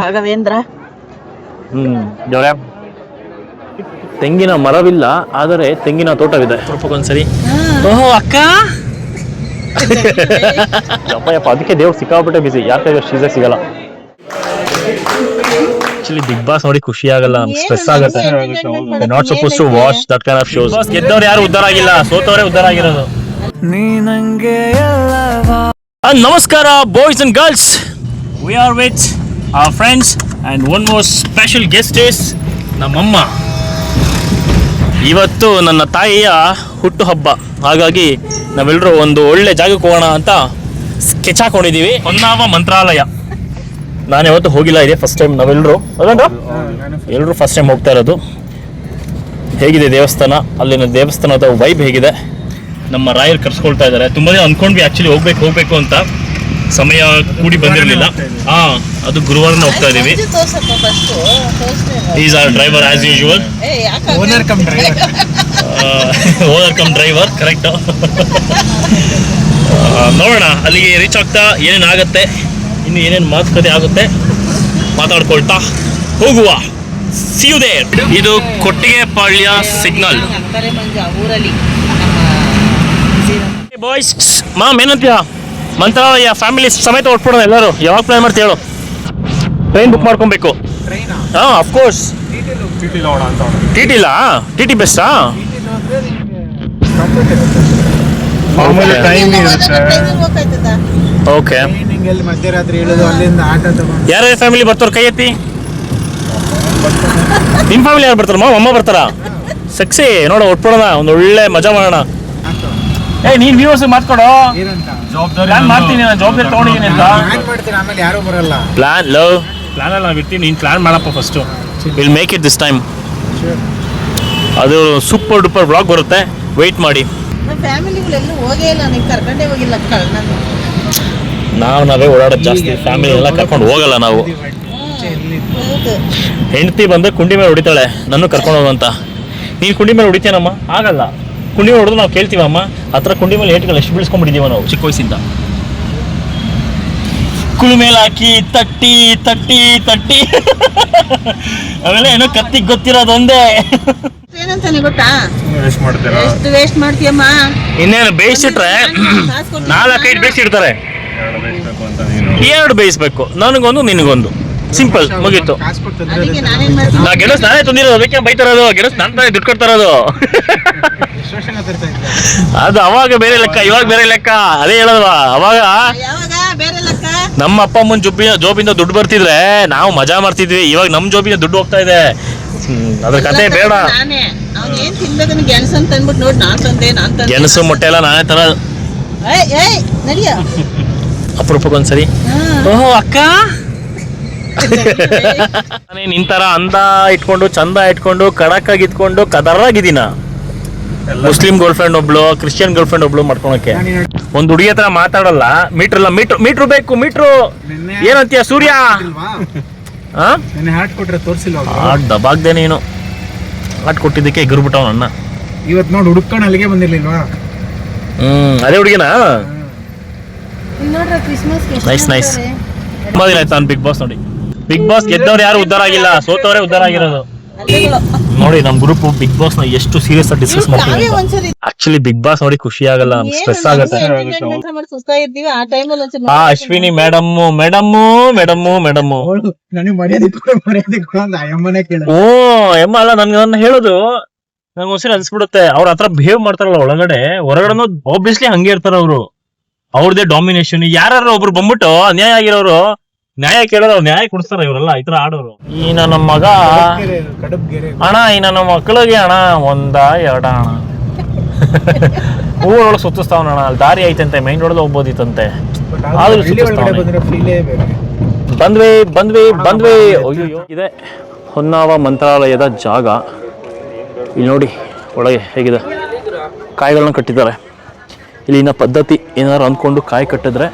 ರಾಘವೇಂದ್ರ ಹ್ಮ್ ದೇವ್ರೆ ತೆಂಗಿನ ಮರವಿಲ್ಲ ಆದರೆ ತೆಂಗಿನ ತೋಟವಿದೆ. ಒಂದ್ಸರಿ. ಓಹೋ ಅಕ್ಕ? ಯಪ್ಪ ಯಪ್ಪ ಅದಕ್ಕೆ ದೇವ್ ಸಿಕ್ಕಾಬಿಟ್ಟೆ ಬಿಸಿ ಯಾಕೆ ಶೀಸ ಸಿಗಲ್ಲ ಆಕ್ಚುಲಿ ಬಿಗ್ ಬಾಸ್ ನೋಡಿ ಖುಷಿ ಆಗಲ್ಲ ಸ್ಟ್ರೆಸ್ ಆಗುತ್ತೆ. Not suppose to watch that kind of shows ಗೆದ್ದವ್ರು ಯಾರು ಉದ್ದಾರ ಆಗಿಲ್ಲ ಸೋತವರೇ ಉದ್ದಾರ ಆಗಿರೋದು. ನಮಸ್ಕಾರ boys and girls we are with our friends and one more special guest is ನಮ್ಮಮ್ಮ. ಇವತ್ತು ನನ್ನ ತಾಯಿಯ ಹುಟ್ಟುಹಬ್ಬ ಹಾಗಾಗಿ ನಾವೆಲ್ಲರೂ ಒಂದು ಒಳ್ಳೆ ಜಾಗಕ್ಕೆ ಹೋಗೋಣ ಅಂತ ಸ್ಕೆಚ್ ಹಾಕೊಂಡಿದ್ದೀವಿ. ಹೊನ್ನಾವ ಮಂತ್ರಾಲಯ. ನಾನು ಯಾವತ್ತೂ ಹೋಗಿಲ್ಲ ಇದೆ ಫಸ್ಟ್ ಟೈಮ್ ನಾವೆಲ್ಲರೂ ಎಲ್ಲರೂ ಫಸ್ಟ್ ಟೈಮ್ ಹೋಗ್ತಾ ಇರೋದು. ಹೇಗಿದೆ ದೇವಸ್ಥಾನ? ಅಲ್ಲಿನ ದೇವಸ್ಥಾನದ ವೈಬ್ ಹೇಗಿದೆ? ನಮ್ಮ ರಾಯರು ಕರ್ಸ್ಕೊಳ್ತಾ ಇದ್ದಾರೆ. ತುಂಬಾ ಅಂದ್ಕೊಂಡ್ವಿ ಆಕ್ಚುಲಿ ಹೋಗ್ಬೇಕು ಹೋಗ್ಬೇಕು ಅಂತ. ಸಮಯ ಕೂಡಿ ಬಂದಿರಲಿಲ್ಲ. ಹಾ ಅದು ಗುರುವಾರ ಹೋಗ್ತಾ ಇದೀವಿ. Is our driver as usual owner cum driver owner cum driver correct ನೋಡೋಣ ಅಲ್ಲಿಗೆ ರೀಚ್ ಆಗ್ತಾ ಏನೇನು ಆಗುತ್ತೆ ಇನ್ನು ಏನೇನು ಮಾತುಕತೆ ಆಗುತ್ತೆ ಮಾತಾಡ್ಕೊಳ್ತಾ ಹೋಗುವ. ಸಿಯುದೇ ಇದು ಕೊಟ್ಟಿಗೆ ಪಾಳ್ಯ ಸಿಗ್ನಲ್ ಬಾಯ್ಸ್ ಮಾಮ್ ಏನಂತೀಯ? ಮಂತ್ರಾಲಯ ಫ್ಯಾಮಿಲಿ ಸಮೇತ ಹೊಟ್ಬಿಡೋಣ ಎಲ್ಲರೂ. ಯಾವಾಗ ಪ್ಲಾನ್ ಮಾಡ್ತೀವಿ ಹೇಳು. ಟ್ರೈನ್ ಬುಕ್ ಮಾಡ್ಕೊಬೇಕು. ಟ್ರೈನಾ ಹಾಂ ಅಫ್ಕೋರ್ಸ್ ಟಿ ಟಿ ಇಲ್ಲ ಟಿ ಟಿ ಬೆಸ್ಟಾ ಮಾಮೂಲಿ ಟೈಮ್ ಇರುತ್ತೆ. ಓಕೆ ಎಲ್ಲಿ ಮಧ್ಯರಾತ್ರಿ ಇಳಿದು ಅಲ್ಲಿಂದ ಆಟ ತಗೊಂಡು. ಯಾರ್ಯಾರ ಫ್ಯಾಮಿಲಿ ಬರ್ತಾರ ಕೈ ಎತ್ತಿ? ನಿಮ್ಮ ಫ್ಯಾಮಿಲಿ ಯಾರು ಬರ್ತಾರಮ್ಮ? ಅಮ್ಮ ಬರ್ತಾರ? ಸಕ್ಸಿ. ನೋಡ ಒಟ್ಬಿಡೋಣ ಒಂದು ಒಳ್ಳೆ ಮಜಾ ಮಾಡೋಣ. ಏ ನೀನ್ ವ್ಯೂವರ್ಸ್ ಮಾಡ್ಕೊಡು? ಏನಂತ? ನಾನು. ಮಾಡ್ತೀನಿ ನಾನು ಜವಾಬ್ದಾರಿ ತಗೊಂಡಿದ್ದೀನಿ ಅಂತ. ಹ್ಯಾಂಗ್ ಮಾಡ್ತೀರ ಆಮೇಲೆ ಯಾರು ಬರಲ್ಲ. ಪ್ಲಾನ್ ಲವ್ ಪ್ಲಾನ್ ಅಲ್ಲ ನಾವು ಇರ್ತೀನಿ. ನೀನು ಪ್ಲಾನ್ ಮಾಡಪ್ಪ first will make it this time ಅದು ಸೂಪರ್ ಡೂಪರ್ ಬ್ಲಾಗ್ ಬರುತ್ತೆ. ವೆಯ್ಟ್ ಮಾಡಿ. ನಮ್ಮ ಫ್ಯಾಮಿಲಿಗಳೆಲ್ಲೂ ಹೋಗೇ ಇಲ್ಲ ನೀವು ಕರ್ಕೊಂಡೇ ಹೋಗಿಲ್ಲ ಕಳ್ಳ ನಾವು ನಾವೇ ಓಡಾಡೋದು ಜಾಸ್ತಿ. ಫ್ಯಾಮಿಲಿ ಎಲ್ಲ ಕರ್ಕೊಂಡು ಹೋಗಲ್ಲ. ನಾವು. ಹೌದು. ಹೆಂಡತಿ ಬಂದು ಕುಂಡಿ ಮೇಲೆ ಹೊಡಿತಾಳೆ. ನನ್ನ ಕರ್ಕೊಂಡು ಹೋಗಂತ ನೀನು ಕುಂಡಿ ಮೇಲೆ ಹೊಡಿತೀನಮ್ಮ ಆಗಲ್ಲ. ಕುಂಡಿ ಹೊಡೆದು ನಾವು ಕೇಳ್ತೀವಮ್ಮ ಹತ್ರ ಕುಂಡಿ ಮೇಲೆ ಏಟ್ಗಳು ಎಷ್ಟು ಬೀಳ್ಸ್ಕೊಂಡ್ಬಿಟ್ಟಿದೀವ ನಾವು ಚಿಕ್ಕ ವಯಸ್ಸಿಂದ. ಕುಳಿ ಮೇಲೆ ಹಾಕಿ ತಟ್ಟಿ ತಟ್ಟಿ ತಟ್ಟಿ. ಆಮೇಲೆ ಏನೋ ಕತ್ತಿಗೆ ಗೊತ್ತಿರೋದೊಂದೇ. ಏನಂತಾನೆ ಗೊತ್ತಾ? ವೇಸ್ಟ್ ಮಾಡ್ತೀರಾ? ಎಷ್ಟು ವೇಸ್ಟ್ ಮಾಡ್ತೀಯಮ್ಮ? ಇನ್ನೇನು ಬೇಯಿಸಿಟ್ರೆ ನಾಲ್ಕೈದು ಬೇಯಿಸಿಡ್ತಾರೆ ಎರಡು ಬೇಯಿಸ್ಬೇಕು ಅಂತ ನೀನು. ಎರಡು ಬೇಯಿಸ್ಬೇಕು. ನನಗೊಂದು ನಿನಗೊಂದು. ಸಿಂಪಲ್ ಮುಗೀತು. ನಾ ಗೆಣಸ್ ನಾನೇ ತಂದಿರೋದು ಅದಕ್ಕೆ ಬೈತಾರದು ಗೆಣಸ್ ನಾನು ತಾನೇ ದುಡ್ಡು ಕೊಡ್ತಾರದು ಅದು ಅವಾಗ ಬೇರೆ ಲೆಕ್ಕ ಇವಾಗ ಬೇರೆ ಲೆಕ್ಕ ಅದೇ ಹೇಳಲ್ವಾ ಅವಾಗ ಯಾವಾಗ? ಬೇರೆ ಲೆಕ್ಕ? ನಮ್ಮ ಅಪ್ಪ ಅಮ್ಮನ ಜೋಬಿನ ಜೋಬಿಂದ ದುಡ್ಡು ಬರ್ತಿದ್ರೆ ನಾವು ಮಜಾ ಮಾಡ್ತಿದ್ವಿ. ಇವಾಗ ನಮ್ಮ ಜೋಬಿನ ದುಡ್ಡು ಹೋಗ್ತಾ ಇದೆ. ಅದ್ರ ಕತೆ ಬೇಡ. ನಾನೇ. ಅವ್ನು ಏನ್ ತಿನ್ಬೇಕನ್ನ ಗೆಣಸು ಅಂತ ನೋಡಿ ನಾನ್ ತಂದೆ ನಾನ್ ತಂದೆ. ಗೆಣಸು ಮೊಟ್ಟೆ ಎಲ್ಲ ನಾನೇ ತರ ಅಪರೂಪಕ್ಕೊಂದ್ಸರಿ ಓಹೋ ಅಕ್ಕ. ನಾನೇ ನಿಂತರ ಅಂದ ಇಟ್ಕೊಂಡು ಚಂದ ಇಟ್ಕೊಂಡು ಕಡಕ್ ಆಗಿ ಇಟ್ಕೊಂಡು ಕದರಾಗಿದ್ದೀನ. ಮುಸ್ಲಿಂ ಗರ್ಲ್ ಫ್ರೆಂಡ್ ಒಬ್ಳು ಕ್ರಿಶ್ಚಿಯನ್ ಗರ್ಲ್ ಫ್ರೆಂಡ್ ಒಬ್ಳು ಮಾಡ್ಕೊಳಕ್ಕೆ. ಒಂದ್ ಹುಡುಗಿ ಹತ್ರ ಮಾತಾಡಲ್ಲ ಮೀಟರ್ ಇಲ್ಲ ಮೀಟ್ರ್ ಮೀಟ್ರ್ ಬೇಕು ಮೀಟ್ರು. ಏನಂತೀಯ ಸೂರ್ಯ? ಇಲ್ವಾ ಹಾ ನಿನ್ನೆ ಹಾಟ್ ಕೊಟ್ರೆ ದಬಾಗ್ದೆ ನೀನು. ಹಾಟ್ ಕೊಟ್ಟಿದ್ದಕ್ಕೆ ಎಗ್ರುಬಿಟ್ಟವ್ ಅಣ್ಣ ಇವತ್ತು ನೋಡಿ ಹುಡುಕೊಂಡು ಅಲ್ಲಿಗೆ ಬಂದಿರ್ಲಿಲ್ವಾ? ಹ್ಮ್ ಅದೇ ಹುಡುಗಿನ? ಕ್ರಿಸ್ಮಸ್ ನೈಸ್ ನೈಸ್ ತುಂಬಾ ದಿನ ಆಯ್ತು ನಾನು ಬಿಗ್ ಬಾಸ್ ನೋಡಿ. ಬಿಗ್ ಬಾಸ್ ಗೆದ್ದವ್ರು ಯಾರು ಉದ್ದಾರ ಆಗಿಲ್ಲ. ಸೋತವ್ರೆ ಉದ್ದಾರ ಆಗಿರೋದು. ನೋಡಿ ನಮ್ ಗ್ರೂಪ್ ಬಿಗ್ ಬಾಸ್ನ ಎಷ್ಟು ಸೀರಿಯಸ್ ಆಗಿ ಡಿಸ್ಕಸ್ ಮಾಡ್ತೀವಿ ಆಕ್ಚುಲಿ ಬಿಗ್ ಬಾಸ್ ನೋಡಿ ಖುಷಿ ಆಗಲ್ಲ ಸ್ಟ್ರೆಸ್ ಆಗುತ್ತೆ. ಆ ಟೈಮಲ್ಲಿ ಒಂದ್ಸರಿ ಆ Ashwini madam madam madam madam ಓ ಎಮ್ಮ ಅಲ್ಲ ನನ್ಗೆ ನನ್ನ ಹೇಳೋದು. ನಂಗೆ ಒಂದ್ಸರಿ ಅನ್ಸ್ಬಿಡುತ್ತೆ ಅವ್ರ ಹತ್ರ ಬಿಹೇವ್ ಮಾಡ್ತಾರಲ್ಲ ಒಳಗಡೆ ಹೊರಗಡೆ ಆಬ್ವಿಯಸ್ಲಿ ಹಂಗೆ ಇರ್ತಾರ ಅವರು ಅವ್ರದೇ ಡಾಮಿನೇಷನ್ ಯಾರು ಒಬ್ರು ಬಂದ್ಬಿಟ್ಟು ಅನ್ಯಾಯ ಆಗಿರೋರು ನ್ಯಾಯ ಕೇಳೋರು ಅವ್ರು ನ್ಯಾಯ ಕೊಡಿಸ್ತಾರ ಇವರೆಲ್ಲ ಈ ತರ ಆಡೋರು. ಈ ನನ್ನ ಮಗ ಅಣ ಗೆರೆ ಅಣ್ಣ ಈ ನನ್ನ ಮಕ್ಕಳಿಗೆ ಅಣ್ಣ ಒಂದ ಎರಡ ಅಣ್ಣ. ಊರೊಳಗೆ ಸುತ್ತಿಸ್ತಾವನ ಅಣ್ಣ ಅಲ್ಲಿ ದಾರಿ ಐತಂತೆ ಮೈನ್ ರೋಡ್ ಹೋಗ್ಬೋದಿತ್ತಂತೆ. ಆದ್ರೂ ಬಂದ್ವಿ ಬಂದ್ವಿ ಬಂದ್ವಿ. ಅಯ್ಯೋ ಇದೆ ಹೊನ್ನಾವ ಮಂತ್ರಾಲಯದ ಜಾಗ. ಇಲ್ಲಿ ನೋಡಿ ಒಳಗೆ ಹೇಗಿದೆ. ಕಾಯಿಗಳನ್ನ ಕಟ್ಟಿದ್ದಾರೆ. ಇಲ್ಲಿನ ಪದ್ಧತಿ ಏನಾದ್ರು ಅಂದ್ಕೊಂಡು ಕಾಯಿ ಕಟ್ಟಿದ್ರೆ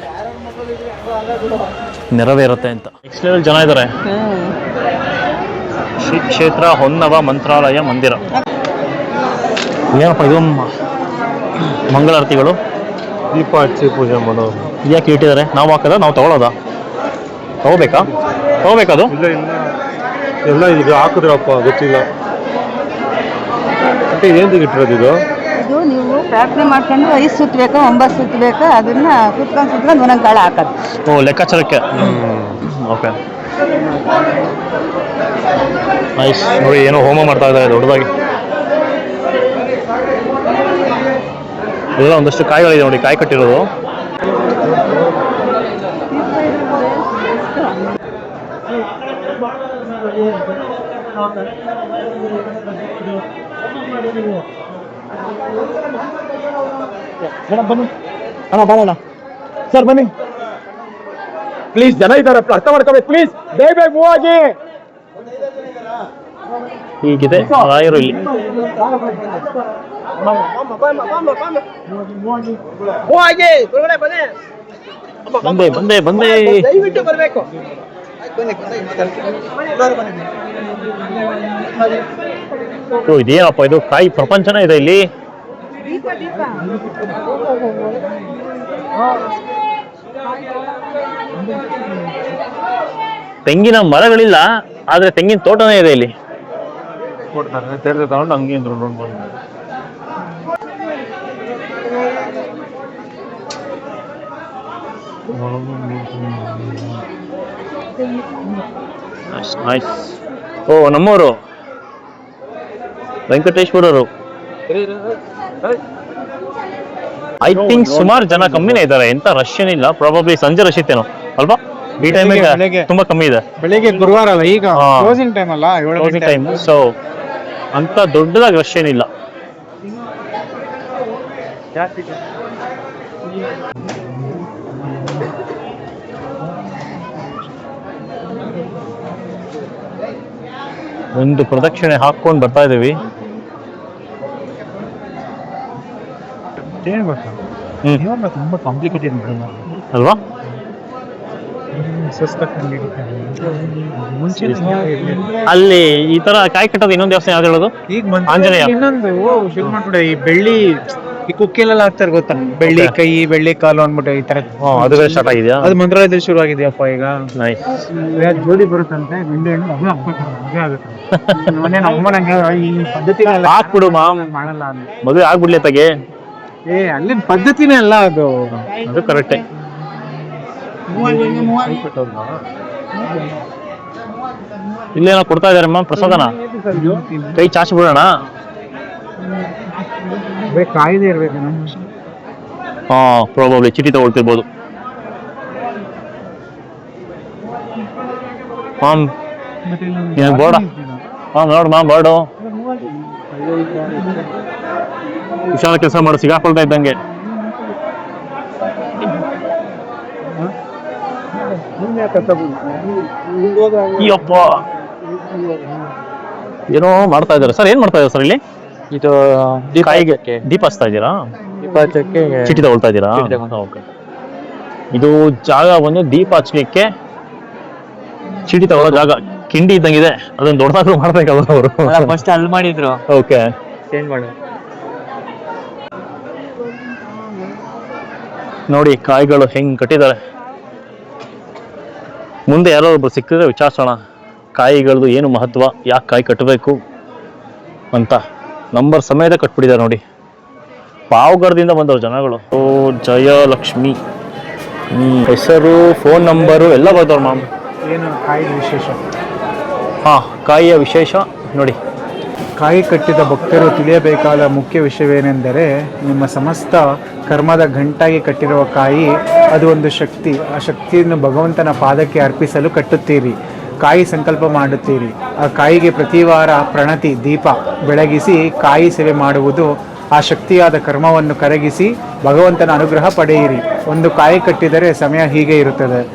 ನೆರವೇರುತ್ತೆ ಅಂತ. ನೆಕ್ಸ್ಟ್ ಲೆವೆಲ್ ಜನ ಇದ್ದಾರೆ ಶ್ರೀ ಕ್ಷೇತ್ರ ಹೊನ್ನವ ಮಂತ್ರಾಲಯ ಮಂದಿರ. ಏನಪ್ಪ ಇದು ಮಂಗಳಾರತಿಗಳು? ದೀಪ ಹಚ್ಚಿ ಪೂಜೆ ಮಾಡೋದು ಯಾಕೆ ಇಟ್ಟಿದ್ದಾರೆ? ನಾವು ಹಾಕದ? ನಾವು ತಗೊಳೋದಾ? ತಗೋಬೇಕಾ? ತಗೋಬೇಕದು ಎಲ್ಲ ಇದು ಹಾಕಿದ್ರಪ್ಪ ಗೊತ್ತಿಲ್ಲ. ಅಂತ ಏನ್ ಇಟ್ಟಿರೋದು ಇದು? ಇದು ನೀವು ಪ್ರಾರ್ಥನೆ ಮಾಡ್ಕೊಂಡು ಐದು ಸುತ್ತಬೇಕು ಒಂಬತ್ತು ಸುತ್ತಬೇಕು ಅದನ್ನ ಕುತ್ಕೊಂಡು ಸುತ್ಕೊಂಡು ಒಂದೊಂದು ಕಾಳು ಹಾಕೋದು. ಓ ಲೆಕ್ಕಾಚಾರಕ್ಕೆ? ಓಕೆ. ನೈಸ್ ನೋಡಿ ಏನೋ ಹೋಮ ಮಾಡ್ತಾ ಇದ್ದಾರೆ ದೊಡ್ಡದಾಗಿ. ಎಲ್ಲ ಒಂದಷ್ಟು ಕಾಯಿಗಳಿದೆ ನೋಡಿ ಕಾಯಿ ಕಟ್ಟಿರೋದು. ಅಣ್ಣ ಬಾಳಣ್ಣ ಸರ್ ಬನ್ನಿ. ಪ್ಲೀಸ್ ಜನ ಇದ್ದಾರೆ. ಅರ್ಥ ಮಾಡ್ಕೋಬೇಕು ಪ್ಲೀಸ್. ಬೇಗ ಬೇಗ ಮೂವ್ ಆಗಿ. ಹೀಗಿದೆ. ರಾಯರು ಇಲ್ಲಿ. ಬನ್ನಿ. ಬಂದೆ ಬಂದೆ ಬಂದೆ. ದಯವಿಟ್ಟು ಬರಬೇಕು. ಓ, ಇದೇನಪ್ಪ ಇದು? ಕಾಯಿ ಪ್ರಪಂಚನ ಇದೆ ಇಲ್ಲಿ. ತೆಂಗಿನ ಮರಗಳಿಲ್ಲ ಆದ್ರೆ ತೆಂಗಿನ ತೋಟನೇ ಇದೆ ಇಲ್ಲಿ. ಕೊಡ್ತಾರೆ ತೆರೆದು ತಗೊಂಡು ಹಂಗೆ ನೋಡ್ಕೊಂಡು ಬಂದು ನೈಸ್ ಓ ನಮ್ಮವರು. ವೆಂಕಟೇಶ್ವರರು. ಐ ಥಿಂಕ್ ಸುಮಾರು ಜನ ಕಮ್ಮಿನೇ ಇದ್ದಾರೆ. ಎಂತ ರಶ್ ಏನಿಲ್ಲ. ಪ್ರಾಬಬ್ಲಿ ಸಂಜೆ ರಶ್ ಇತ್ತೇನೋ. ಅಲ್ವಾ? ಈ ಟೈಮ್ ಬೆಳಗ್ಗೆ. ತುಂಬಾ ಕಮ್ಮಿ ಇದೆ. ಬೆಳಿಗ್ಗೆ ಗುರುವಾರ ಅಲ್ಲ ಈಗ. ಕ್ಲೋಸಿಂಗ್ ಟೈಮ್ ಅಲ್ಲ ಏಳು ಕ್ಲೋಸಿಂಗ್ ಟೈಮ್ ಸೊ ಅಂತ ದೊಡ್ಡದಾಗಿ ರಶ್ ಏನಿಲ್ಲ. ಒಂದು ಪ್ರದಕ್ಷಿಣೆ ಹಾಕೊಂಡು ಬರ್ತಾ ಇದೀವಿ ಗೊತ್ತಾ ಇವಾಗ ತುಂಬಾ ಕಾಂಪ್ಲಿಕೇಟೆಡ್ ಅಲ್ವಾ? ಮುಂಚೆ ಅಲ್ಲಿ ಈ ತರ ಕಾಯಿ ಕಟ್ಟೋದು ಇನ್ನೊಂದು ದೇವಸ್ಥಾನ ಯಾವ್ದು ಹೇಳೋದು? ಈಗ ಆಂಜನೇಯ. ಇನ್ನೊಂದು ಓ ಶುರು ಮಾಡ್ಬಿಡ ಈ ಬೆಳ್ಳಿ ಈ ಕುಕ್ಕಿಲೆಲ್ಲ ಹಾಕ್ತಾರೆ ಗೊತ್ತಾ ಬೆಳ್ಳಿ ಕೈ ಬೆಳ್ಳಿ ಕಾಲು ಅಂದ್ಬಿಟ್ಟು ಈ ತರ. ಅದು ಸ್ಟಾರ್ಟ್ ಆಗಿದೆಯಾ? ಅದು ಮಂತ್ರಾಲಯದಲ್ಲಿ ಶುರು ಆಗಿದೆಯಪ್ಪ ಈಗ? ಜೋಡಿ ಬರುತ್ತಂತೆ ಬೆಳ್ಳಿ ಹಣ್ಣು ಅದು ಹಾಕ್ಬೇಕು ಆಗುತ್ತೆ. ಮೊನ್ನೆ ನಮ್ಮ ನಂಗೆ ಈ ಪದ್ಧತಿ ಹಾಕ್ಬಿಡು ಮಾಡಲ್ಲ. ಮದುವೆ ಆಗ್ಬಿಡ್ಲಿ ತಗೆ ಏ ಅಲ್ಲಿನ ಪದ್ಧತಿನೇ ಅಲ್ಲ ಅದು. ಅದು ಕರೆಕ್ಟೇ. ಇಲ್ಲೇನೋ ಕೊಡ್ತಾ ಇದಾರಮ್ಮ ಪ್ರಸಾದನ? ಕೈ ಚಾಚಿ ಬಿಡೋಣ? ಕಾಯ್ದೆ ಇರ್ಬೇಕು ಹಾ ಪ್ರಾಬಬ್ಲಿ ಚೀಟಿ ತಗೊಳ್ತಿರ್ಬೋದು. ಮಾಮ್ ಬೋರ್ಡ? ಮಾಮ್ ನೋಡ್ ಮಾಮ್ ಬೋರ್ಡು. ವಿಶಾಲ ಕೆಲಸ ಮಾಡೋ ಸಿಗಾಕೊಳ್ತಾ ಇದ್ದಂಗೆ. ಏನೋ ಮಾಡ್ತಾ ಇದಾರೆ ಸರ್ ಏನ್ ಮಾಡ್ತಾ ಇದಾರೆ ಸರ್ ಇಲ್ಲಿ? ಇದು ಕಾಯಿಗೆ ದೀಪ ಹಚ್ತಾ ಇದ್ದೀರಾ? ಹಚ್ಚಕ್ಕೆ ಚೀಟಿ ತಗೊಳ್ತಾ ಇದ್ದೀರಾ? ಓಕೆ. ಇದು ಜಾಗ ಬಂದು ದೀಪ ಹಚ್ಲಿಕ್ಕೆ ಚಿಟಿ ತಗೊಳ್ಳೋ ಜಾಗ. ಕಿಂಡಿ ಇದ್ದಂಗಿದೆ ಅದನ್ನ ದೊಡ್ಡದಾದ್ರು ಮಾಡ್ಬೇಕಲ್ಲ ಅವರು? ಫಸ್ಟ್ ಅಲ್ಲಿ ಮಾಡಿದ್ರು. ಓಕೆ ಚೇಂಜ್ ಮಾಡಿ ನೋಡಿ ಕಾಯಿಗಳು ಹೆಂಗೆ ಕಟ್ಟಿದ್ದಾರೆ ಮುಂದೆ ಯಾರೋ ಒಬ್ರು ಸಿಕ್ಕಿದ್ರೆ ವಿಚಾರಿಸೋಣ. ಕಾಯಿಗಳದ್ದು ಏನು ಮಹತ್ವ? ಯಾಕೆ ಕಾಯಿ ಕಟ್ಟಬೇಕು? ಅಂತ. ನಂಬರ್ ಸಮೇತ ಕಟ್ಬಿಟ್ಟಿದ್ದಾರೆ ನೋಡಿ. ಪಾವಗಡದಿಂದ ಬಂದವರು ಜನಗಳು. ಓ ಜಯಲಕ್ಷ್ಮಿ ಹೆಸರು ಫೋನ್ ನಂಬರು ಎಲ್ಲ ಬರ್ದವ್ರು ಮ್ಯಾಮ್ ಏನು ಕಾಯಿ ವಿಶೇಷ? ಹಾ ಕಾಯಿಯ ವಿಶೇಷ ನೋಡಿ. ಕಾಯಿ ಕಟ್ಟಿದ ಭಕ್ತರು ತಿಳಿಯಬೇಕಾದ ಮುಖ್ಯ ವಿಷಯವೇನೆಂದರೆ, ನಿಮ್ಮ ಸಮಸ್ತ ಕರ್ಮದ ಗಂಟಾಗಿ ಕಟ್ಟಿರುವ ಕಾಯಿ, ಅದು ಒಂದು ಶಕ್ತಿ. ಆ ಶಕ್ತಿಯನ್ನು ಭಗವಂತನ ಪಾದಕ್ಕೆ ಅರ್ಪಿಸಲು ಕಟ್ಟುತ್ತೀರಿ. ಕಾಯಿ ಸಂಕಲ್ಪ ಮಾಡುತ್ತೀರಿ. ಆ ಕಾಯಿಗೆ ಪ್ರತಿ ವಾರ ಪ್ರಣತಿ, ದೀಪ ಬೆಳಗಿಸಿ ಕಾಯಿ ಸೇವೆ ಮಾಡುವುದು ಆ ಶಕ್ತಿಯಾದ ಕರ್ಮವನ್ನು ಕರಗಿಸಿ ಭಗವಂತನ ಅನುಗ್ರಹ ಪಡೆಯಿರಿ. ಒಂದು ಕಾಯಿ ಕಟ್ಟಿದರೆ ಸಮಯ ಹೀಗೆ ಇರುತ್ತದೆ.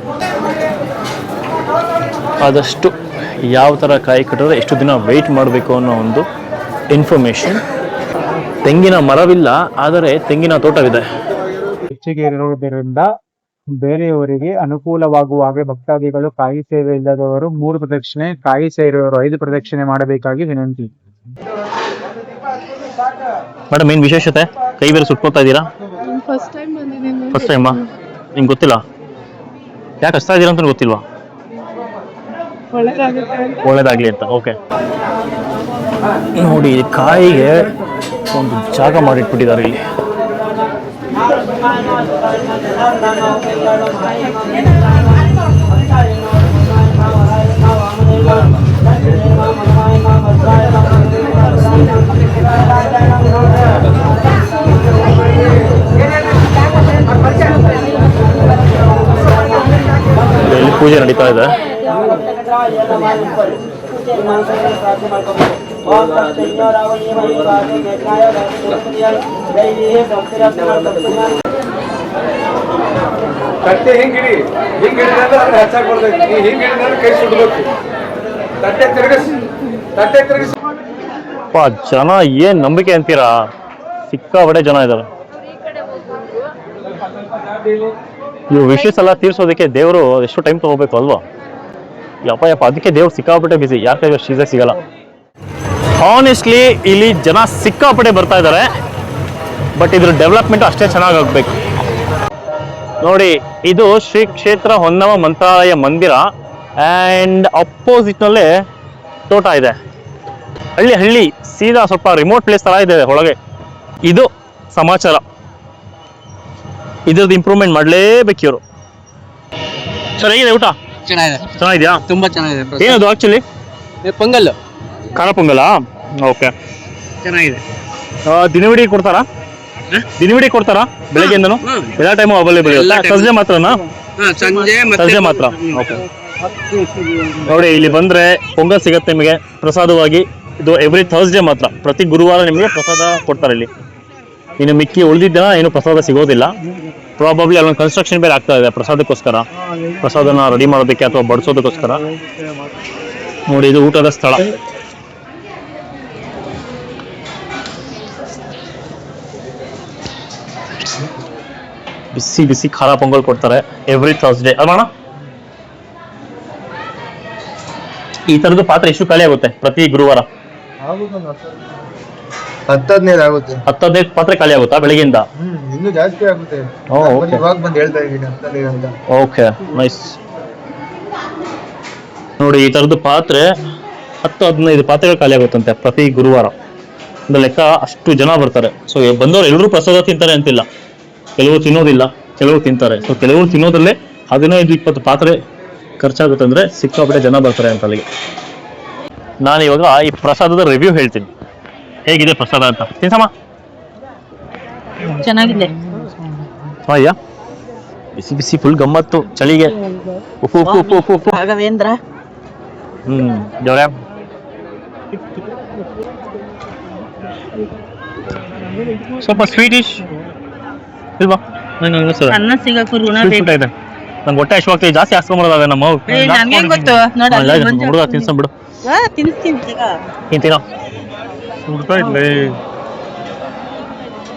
ಆದಷ್ಟು ಯಾವ ಥರ ಕಾಯಿ ಕಟ್ಟಿದ್ರೆ ಎಷ್ಟು ದಿನ ವೆಯ್ಟ್ ಮಾಡಬೇಕು ಅನ್ನೋ ಒಂದು ಇನ್ಫಾರ್ಮೇಷನ್ ತೆಂಗಿನ ಮರವಿಲ್ಲ ಆದರೆ ತೆಂಗಿನ ತೋಟವಿದೆ. ಹೆಚ್ಚಿಗೆ ಇರುವುದರಿಂದ ಬೇರೆಯವರಿಗೆ ಅನುಕೂಲವಾಗುವ ಹಾಗೆ ಭಕ್ತಾದಿಗಳು ಕಾಯಿ ಸೇವೆ ಇಲ್ಲದವರು ಮೂರು ಪ್ರದಕ್ಷಿಣೆ ಕಾಯಿ ಸೇರುವವರು ಐದು ಪ್ರದಕ್ಷಿಣೆ ಮಾಡಬೇಕಾಗಿ ವಿನಂತಿ. ಮೇಡಮ್ ಏನ್ ವಿಶೇಷತೆ? ಕೈ ಬೇರೆ ಸುಟ್ಕೋತಾ ಇದ್ದೀರಾ? ಫಸ್ಟ್ ಟೈಮ್ ಬಂದಿದ್ದೀನಿ. ಫಸ್ಟ್ ಟೈಮಾ ನಿಮ್ಗೆ ಗೊತ್ತಿಲ್ಲ? ಯಾಕೆ ಹಚ್ತಾ ಇದ್ದೀರಾ ಅಂತ ಗೊತ್ತಿಲ್ವಾ? ಒಳ್ಳೇದಾಗ್ಲಿ ಅಂತ ಓಕೆ ನೋಡಿ ಕಾಯಿಗೆ ಒಂದು ಜಾಗ ಮಾಡಿಟ್ಬಿಟ್ಟಿದ್ದಾರೆ ಇಲ್ಲಿ. ಇಲ್ಲಿ ಪೂಜೆ ನಡೀತಾ ಇದೆ. ತಟ್ಟೆ ಹಿಂಗಿಡಿ ಹಿಂಗ್ ಅದ್ರ ಹೆಚ್ಚಾಗಿ ಬರ್ತೈತಿ. ನೀ ಹಿಂಗ್ ಕೈ ಸುಡ್ಬೇಕು. ತಟ್ಟೆ ತಿರುಗಿಸಿ. ತಟ್ಟೆ ತಿರುಗಿಸಿ. ಜನ ಏನ್ ನಂಬಿಕೆ ಅಂತೀರಾ? ಸಿಕ್ಕಾಬಡೆ ಜನ ಇದಾರೆ ಇವು ವಿಶೇಷ ಎಲ್ಲ ತೀರ್ಸೋದಕ್ಕೆ ದೇವರು ಎಷ್ಟು ಟೈಮ್ ತಗೋಬೇಕು ಅಲ್ವಾ? ಯಪ್ಪ ಅದಕ್ಕೆ ದೇವ್ರು ಸಿಕ್ಕಾಪಟ್ಟೆ ಬಿಸಿ ಯಾರ ಕೈ ಸಿಗಲ್ಲ? ಆನೆಸ್ಟ್ಲಿ ಇಲ್ಲಿ ಜನ ಸಿಕ್ಕಾಪಟ್ಟೆ ಬರ್ತಾ ಇದ್ದಾರೆ. ಬಟ್ ಇದ್ರ ಡೆವಲಪ್ಮೆಂಟ್ ಅಷ್ಟೇ ಚೆನ್ನಾಗಿ ಆಗ್ಬೇಕು. ನೋಡಿ, ಇದು ಶ್ರೀ ಕ್ಷೇತ್ರ ಹೊನ್ನವ ಮಂತ್ರಾಲಯ ಮಂದಿರ. ಆ್ಯಂಡ್ ಅಪೋಸಿಟ್ನಲ್ಲೇ ತೋಟ ಇದೆ. ಹಳ್ಳಿ ಹಳ್ಳಿ, ಸೀದಾ ಸ್ವಲ್ಪ ರಿಮೋಟ್ ಪ್ಲೇಸ್ ತರ ಇದೆ ಒಳಗೆ. ಇದು ಸಮಾಚಾರ. ಇದ್ರದ್ದು ಇಂಪ್ರೂವ್ಮೆಂಟ್ ಮಾಡಲೇಬೇಕು ಇವರು ಸರ್ ಹೇಗಿದೆ ಊಟ? ಚೆನ್ನಾಗಿದೆ. ಚೆನ್ನಾಗಿದ್ಯಾ? ತುಂಬಾ ಚೆನ್ನಾಗಿದೆ ಏನದು ಆಕ್ಚುಲಿ ಪೊಂಗಲ್. ಖಾರ ಪೊಂಗಲಾ? ಓಕೆ. ಚೆನ್ನಾಗಿದೆ. ದಿನವಿಡೀ ಕೊಡ್ತಾರಾ? ದಿನವಿಡಿ ಕೊಡ್ತಾರಾ? ಬೆಳಗ್ಗೆಯಿಂದನು? ಹ್ಮ್. ಎಲ್ಲ ಟೈಮು ಅವೈಲೇಬಲ್ ಎಲ್ಲ ಇರುತ್ತೆ time. ಸಂಜೆ ಮಾತ್ರನಾ? ಸಂಜೆ ಸಂಜೆ ಮಾತ್ರ. ಓಕೆ ನೋಡಿ ಇಲ್ಲಿ ಬಂದ್ರೆ ಪೊಂಗಲ್ ಸಿಗತ್ತೆ ನಿಮಗೆ. ಪ್ರಸಾದವಾಗಿ ಇದು ಎವ್ರಿ ಥರ್ಸ್ಡೇ ಮಾತ್ರ. ಪ್ರತಿ ಗುರುವಾರ ನಿಮಗೆ ಪ್ರಸಾದ ಕೊಡ್ತಾರೆ ಇಲ್ಲಿ. ಇನ್ನು ಮಿಕ್ಕಿ ಉಳಿದಿದ್ದ ಏನು ಪ್ರಸಾದ ಸಿಗೋದಿಲ್ಲ. ಪ್ರಾಬಬ್ಲಿ ಅಲ್ಲೊಂದು ಕನ್ಸ್ಟ್ರಕ್ಷನ್ ಬೇರೆ ಆಗ್ತಾ ಇದೆ, ಪ್ರಸಾದಕ್ಕೋಸ್ಕರ. ಪ್ರಸಾದನ ರೆಡಿ ಮಾಡೋದಕ್ಕೆ ಅಥವಾ ಬಡಿಸೋದಕ್ಕೋಸ್ಕರ. ನೋಡಿ, ಇದು ಊಟದ ಸ್ಥಳ. ಬಿಸಿ ಬಿಸಿ ಖಾರ ಪೊಂಗಲ್ ಕೊಡ್ತಾರೆ ಎವ್ರಿ ಥರ್ಸ್ಡೇ ಅಲ್ವಣ ಈ ತರದ್ದು ಪಾತ್ರ ಎಷ್ಟು ಖಾಲಿ ಆಗುತ್ತೆ ಪ್ರತಿ ಗುರುವಾರ. ಹತ್ತು ಹದಿನೈದು ಆಗುತ್ತೆ ಹತ್ತು ಹದಿನೈದು ಪಾತ್ರೆ ಖಾಲಿ ಆಗುತ್ತಾ ಬೆಳಗಿಂದ ಹ್ಮ್ ಇನ್ನು ಜಾಸ್ತಿ ಆಗುತ್ತೆ. ಓ, okay. ಇವಾಗ ಬಂದು ಹೇಳ್ತಾ ಇದ್ದೀನಿ ಅಂತ ಓಕೆ ನೈಸ್ ನೋಡಿ ಈ ತರದ್ದು ಪಾತ್ರೆ ಹತ್ತು ಹದಿನೈದು ಪಾತ್ರೆಗಳು ಖಾಲಿ ಆಗುತ್ತಂತೆ ಪ್ರತಿ ಗುರುವಾರ. ಲೆಕ್ಕ ಅಷ್ಟು ಜನ ಬರ್ತಾರೆ. ಸೊ ಬಂದವರು ಎಲ್ಲರೂ ಪ್ರಸಾದ ತಿಂತಾರೆ ಅಂತಿಲ್ಲ. ಕೆಲವರು ತಿನ್ನೋದಿಲ್ಲ ಕೆಲವರು ತಿಂತಾರೆ. ಸೊ ಕೆಲವರು ತಿನ್ನೋದ್ರಲ್ಲೇ ಹದಿನೈದು ಇಪ್ಪತ್ತು ಪಾತ್ರೆ ಖರ್ಚಾಗುತ್ತೆ ಅಂದ್ರೆ ಸಿಕ್ಕಾಪಟ್ಟೆ ಜನ ಬರ್ತಾರೆ ಅಂತ ಅಲ್ಲಿಗೆ. ನಾನು ಇವಾಗ ಈ ಪ್ರಸಾದದ ರಿವ್ಯೂ ಹೇಳ್ತೀನಿ. ಹೇಗಿದೆ ಪ್ರಸಾದ ಅಂತ? ತಿನ್ಸಮ್ಮ. ಚೆನ್ನಾಗಿದೆ. ಅಯ್ಯ ಬಿಸಿ ಬಿಸಿ ಫುಲ್ ಗಮ್ಮತ್ತು ಚಳಿಗೆ. ಉಪ್ಪು ಉಪ್ಪು ಉಪ್ಪು ಉಪ್ಪು ಉಪ್ಪು ರಾಘವೇಂದ್ರ. ಹ್ಮ್ ಜೋರ ಸ್ವಲ್ಪ ಸ್ವೀಟಿಶ್. ಇಲ್ವಾ? ಅನ್ನ ಸಿಗಕ್ಕೂ ಋಣ ಬೇಕು. ಇದೆ. ನಂಗೆ ಹೊಟ್ಟೆ ಹಶ್ವಾಗ್ತಿದೆ ಜಾಸ್ತಿ ಹಾಸ್ಕೊಂಬಿಡೋದಾಗ ನಮ್ಮ ಹುಡುಗ ತಿನ್ಸಂಬಿಡು ತಿನ್ಸ್ತೀನಿ. ತಿಂತೀನೋ ಸುಡ್ತಾ ಇದ್ಲೇ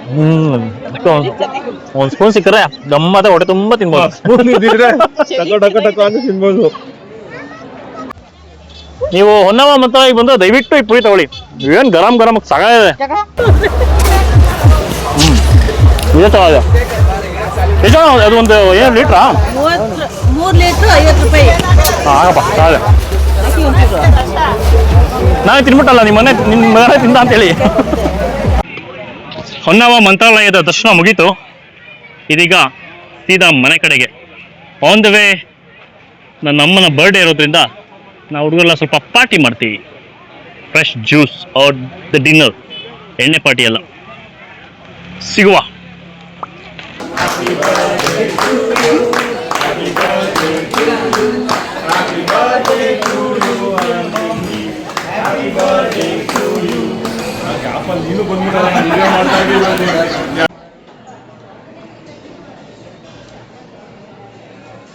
ಹ್ಮ್ ಒಂದ್ ಸ್ಪೂನ್ ಸಿಕ್ಕರೆ ಗಮ್ಮತ್ತ ಹೊಟ್ಟೆ ತುಂಬಾ ತಿನ್ಬೋದು ಇದ್ರೆ ಟಕ ಟಕ ಟಕ ಅಂತ ತಿನ್ಬೋದು ನೀವು ಹೊನ್ನವ ಮಂತ್ರಾಲಯಕ್ಕೆ ಬಂದ್ರೆ ದಯವಿಟ್ಟು ಈ ಪುರಿ ತಗೊಳ್ಳಿ ಏನ್ ಗರಂ ಗರಂ ಸಾಕಾಗಿದೆ ಹ್ಮ್ ಇದೇ ತಗೊಳ್ಳಿ ಎಷ್ಟು ಅದು ಒಂದು ಏನು ಲೀಟ್ರಾ ಮೂವತ್ತು ಮೂರ್ ಲೀಟ್ರ್ ಐವತ್ತು ರೂಪಾಯಿ ಆಗಪ್ಪ ಸಾಲ ಹಾಕಿ ಒಂಚೂರು. ನಾನೇ ತಿನ್ಬಿಟ್ಟಲ್ಲ, ನಿಮ್ಮ ಮನೆ ನಿಮ್ಮ ಮನೆ ತಿಂದ ಅಂತೇಳಿ. ಹೊನ್ನವ ಮಂತ್ರಾಲಯದ ದರ್ಶನ ಮುಗೀತು. ಇದೀಗ ಸೀದಾ ಮನೆ ಕಡೆಗೆ. ಆನ್ ದ ವೇ ನನ್ನ ಅಮ್ಮನ ಬರ್ಡೇ ಇರೋದ್ರಿಂದ ನಾವು ಹುಡುಗರೆಲ್ಲ ಸ್ವಲ್ಪ ಪಾರ್ಟಿ ಮಾಡ್ತೀವಿ. Fresh juice or the dinner ಎಣ್ಣೆ ಪಾರ್ಟಿ ಎಲ್ಲ. ಸಿಗುವ.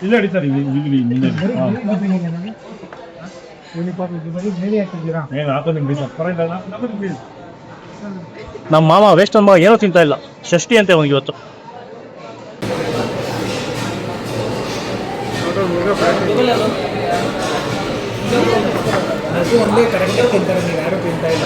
ಇಲ್ಲ ಸರ್ ಇಲ್ಲಿ ನಮಗೆ ನಮ್ಮ ಮಾಮ ವೇಸ್ಟ್ ಅಮ್ಮ ಏನೂ ತಿಂತಾ ಇಲ್ಲ. ಷಷ್ಟಿ ಅಂತೆ ಅವನಿಗೆ ಇವತ್ತು. ಒಂದೇ ಕರೆಕ್ಟಾಗಿ ತಿಂತಾರೆ ನೀವು ಯಾರು ತಿಂತಾ ಇಲ್ಲ.